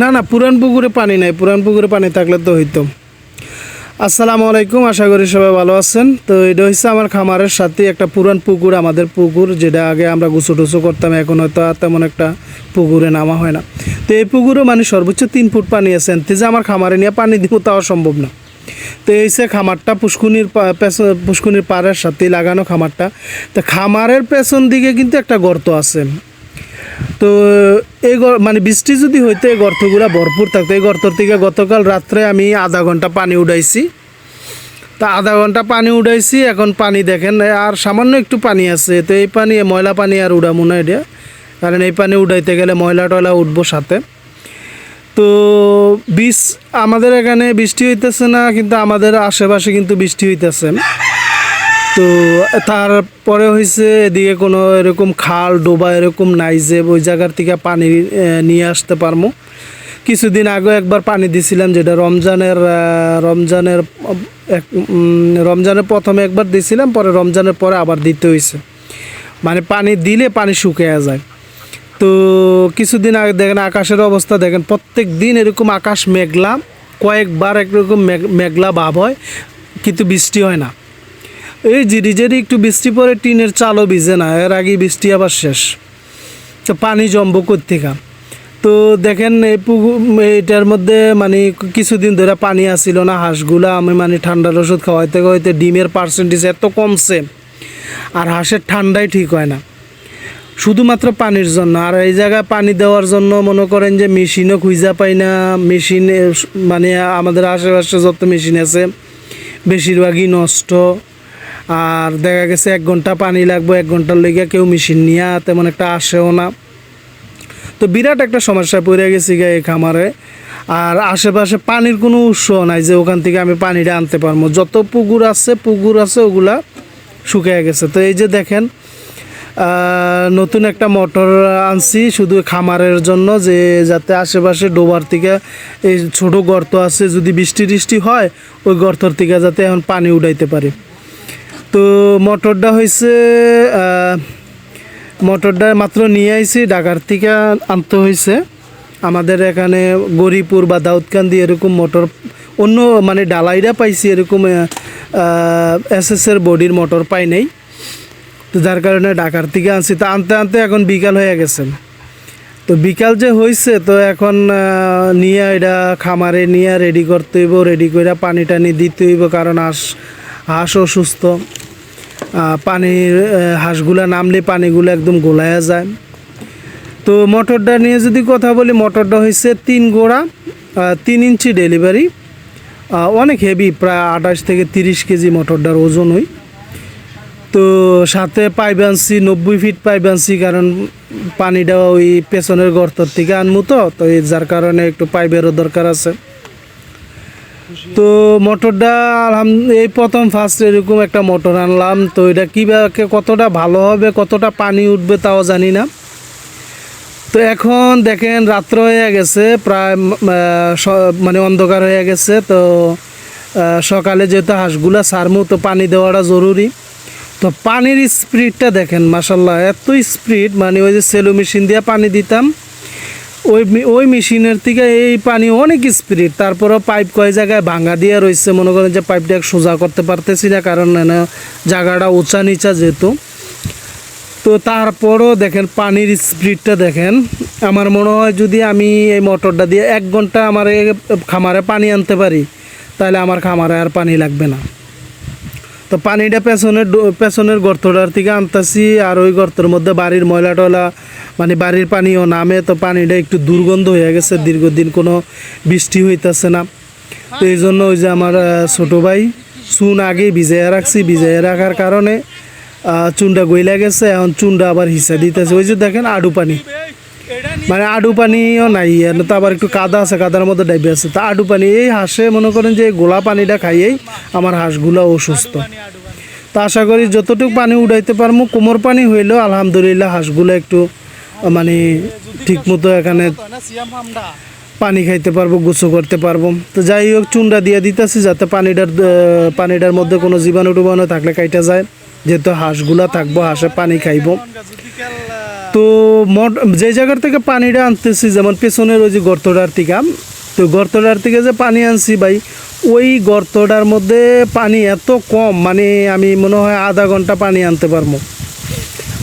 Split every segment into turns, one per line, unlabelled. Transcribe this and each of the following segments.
না না, পুরান পুকুরে পানি নাই, পুরান পুকুরে পানি থাকলে তো হইতো। আসসালামু আলাইকুম, আশা করি সবাই ভালো আছেন। তো এটা হচ্ছে আমার খামারের সাথে একটা পুরান পুকুর, আমাদের পুকুর, যেটা আগে আমরা গুছু টুসু করতাম, এখন হয়তো আর তেমন একটা পুকুরে নামা হয় না। তো এই পুকুরে মানে সর্বোচ্চ তিন ফুট পানি আছে এনতে যে আমার খামারে নিয়ে পানি দিব তাও সম্ভব না। তো এই সে খামারটা, পুষ্কুনির পুষ্কুনির পাড়ের সাথে লাগানো খামারটা, তো খামারের পেছন দিকে কিন্তু একটা গর্ত আছে। তো এই মানে বৃষ্টি যদি হইতো এই গর্তগুলা ভরপুর থাকতো, এই গর্ত থেকে গতকাল রাত্রে আমি আধা ঘণ্টা পানি উঠাইছি। তা আধা ঘণ্টা পানি উঠাইছি, এখন পানি দেখেন, আর সামান্য একটু পানি আছে, তো এই পানি ময়লা পানি আর উড়াবো না এটা। কারণ এই পানি উঠাইতে গেলে ময়লা টয়লা উঠবো সাথে। তো বীজ আমাদের এখানে বৃষ্টি হইতেছে না, কিন্তু আমাদের আশেপাশে কিন্তু বৃষ্টি হইতেছে। তো তারপরে হয়েছে এদিকে কোনো এরকম খাল, ডোবা এরকম নাই যে ওই জায়গার থেকে পানি নিয়ে আসতে পারব কিছুদিন আগে একবার পানি দিছিলাম যেটা রমজানের রমজানের, এক রমজানের প্রথমে একবার দিছিলাম, পরে রমজানের পরে আবার দিতে হয়েছে মানে পানি দিলে পানি শুকিয়ে যায়। তো কিছুদিন আগে দেখেন আকাশের অবস্থা দেখেন, প্রত্যেক দিন এরকম আকাশ মেঘলা, কয়েকবার একরকম মেঘ- মেঘলা ভাব হয়, কিন্তু বৃষ্টি হয় না। এই জিরি একটু বৃষ্টি পরে টিনের চালও ভিজে না, এর আগে বৃষ্টি আবার শেষ। তো পানি জম্ব কোথেকা তো দেখেন, এই পুকুর, এটার মধ্যে মানে কিছুদিন ধরে পানি আসছিল না, হাঁসগুলা আমি মানে ঠান্ডার ওষুধ খাওয়াইতে খাওয়াইতে ডিমের পার্সেন্টেজ এত কমছে, আর হাঁসের ঠান্ডাই ঠিক হয় না। শুধুমাত্র পানির জন্য, আর এই জায়গায় পানি দেওয়ার জন্য মনে করেন যে মেশিনও খুঁজা পাই না, মেশিন মানে আমাদের আশেপাশে যত মেশিন আছে, বেশিরভাগই নষ্ট। আর দেখা গেছে এক ঘণ্টা পানি লাগবে, এক ঘণ্টার লেগে কেউ মেশিন নিয়ে তেমন একটা আসেও না। তো বিরাট একটা সমস্যা পড়ে গেছি গে এই খামারে। আর আশেপাশে পানির কোনো উৎস নাই যে ওখান থেকে আমি পানিটা আনতে পারব। যত পুকুর আছে পুকুর আছে, ওগুলা শুকিয়ে গেছে। তো এই যে দেখেন নতুন একটা মোটর আনছি শুধু খামারের জন্য যে যাতে আশেপাশে ডোবার থেকে এই ছোট গর্ত আছে, যদি বৃষ্টি টিষ্টি হয়, ওই গর্তর থেকে যাতে এখন পানি উঠাইতে পারি। তো মোটরটা হয়েছে মোটরটা মাত্র নিয়ে আইছি, ঢাকার থেকে আনতে হয়েছে আমাদের এখানে গরিপুর বা দাউদকান্দি এরকম মোটর, অন্য মানে ডালাইরা পাইছি এরকম এস এস এর বডির মোটর পাই নাই। তো যার কারণে ঢাকার থেকে আনছি। তো আনতে আনতে এখন বিকাল হয়ে গেছে। তো বিকাল যে হয়েছে তো এখন নিয়ে এটা খামারে নিয়ে রেডি করতে হইব রেডি করে পানি টানি দিতে হইব, কারণ হাঁস হাঁস অসুস্থ পানির হাঁসগুলা নামলে পানিগুলো একদম গোলায়া যায়। তো মোটরটা নিয়ে যদি কথা বলি, মোটরটা হয়েছে তিন গোড়া তিন ইঞ্চি ডেলিভারি। অনেক হেভি প্রায় আঠাশ থেকে তিরিশ কেজি মোটরটার ওজন হয় তো সাথে পাইপ আনছি, নব্বই ফিট পাইপ আনছি, কারণ পানিটা ওই পেছনের গর্তর থেকে আনব তো তো যার কারণে একটু পাইপেরও দরকার আছে। তো মোটরটা আলহাম, এই প্রথম ফার্স্ট এরকম একটা মোটর আনলাম। তো এটা কীভাবে, কতটা ভালো হবে, কতটা পানি উঠবে তাও জানি না। তো এখন দেখেন রাত্র হয়ে গেছে, প্রায় মানে অন্ধকার হয়ে গেছে। তো সকালে যেহেতু হাঁসগুলা সারমু তো পানি দেওয়াটা জরুরি। তো পানির স্পিডটা দেখেন মাসাল্লাহ এত স্পিড মানে ওই যে সেলো মেশিন দিয়ে পানি দিতাম। ওই ওই মেশিনের থেকে এই পানি অনেক স্পিড, তারপরেও পাইপ কয় জায়গায় ভাঙা দিয়ে রয়েছে মনে করেন যে পাইপটা সোজা করতে পারতেছি না, কারণ জায়গাটা উঁচা নিচা যেহেতু। তো তারপরও দেখেন পানির স্পিডটা দেখেন। আমার মনে হয় যদি আমি এই মোটরটা দিয়ে এক ঘণ্টা আমার খামারে পানি আনতে পারি, তাহলে আমার খামারে আর পানি লাগবে না। তো পানিটা পেছনের পেছনের গর্তটার থেকে আনতেছি আর ওই গর্তের মধ্যে বাড়ির ময়লা টয়লা মানে বাড়ির পানিও নামে, তো পানিটা একটু দুর্গন্ধ হয়ে গেছে। দীর্ঘদিন কোনো বৃষ্টি হইতেছে না। তো এই জন্য ওই যে আমার ছোটো ভাই চুন আগেই ভিজাইয়া রাখছি। ভিজাইয়া রাখার কারণে চুনটা গইলা গেছে, এখন চুনটা আবার হিসা দিতেছে। ওই যে দেখেন আডু পানি। মানে আডু পানিও নাই তো আবার একটু কাদা আছে, কাদার মধ্যে ডাইবে আছে। তা আডু পানি, এই হাঁসে মনে করেন যে গোলা পানিটা খাইয়েই আমার হাঁসগুলো অসুস্থ। তা আশা করি যতটুকু পানি উঠাইতে পারব কোমর পানি হইলেও আলহামদুলিল্লাহ হাঁসগুলো একটু মানে ঠিক মতো এখানে পানি খাইতে পারব গুছো করতে পারব। তো যাই হোক চুনটা দিয়ে দিতেছি যাতে পানিটার পানিটার মধ্যে কোনো জীবাণু টুবাণু থাকলে কাইটা যায়। যেহেতু হাঁসগুলা থাকব, হাঁসে পানি খাইবো। তো মোট, যে জায়গার থেকে পানিটা আনতেছি, যেমন পেছনের ওই যে গর্তটার থেকে, তো গর্তটার থেকে যে পানি আনছি ভাই, ওই গর্তটার মধ্যে পানি এত কম মানে আমি মনে হয় আধা ঘণ্টা পানি আনতে পারব।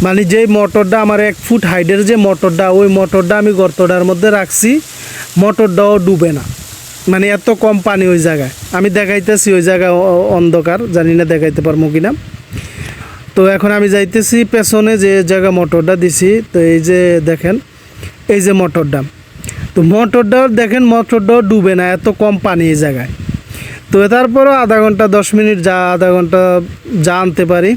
মানে যে মোটরটা আমার এক ফুট হাইটের যে মোটরটা, ওই মোটরটা আমি গর্তটার মধ্যে রাখছি, মোটরটাও ডুবে না। মানে এত কম পানি ওই জায়গায়। আমি দেখাইতেছি ওই জায়গায় অন্ধকার, জানি না দেখাইতে পারব কিনা। তো এখন আমি যাইতেছি পেছনে যে জায়গা মোটরটা দিছি, তো এই যে দেখেন, এই যে মোটরটা। তো মোটরটাও দেখেন, মোটরটাও ডুবে না, এত কম পানি এই জায়গায়। তো তারপরও আধা ঘণ্টা, দশ মিনিট যা আধা ঘণ্টা যা আনতে পারি।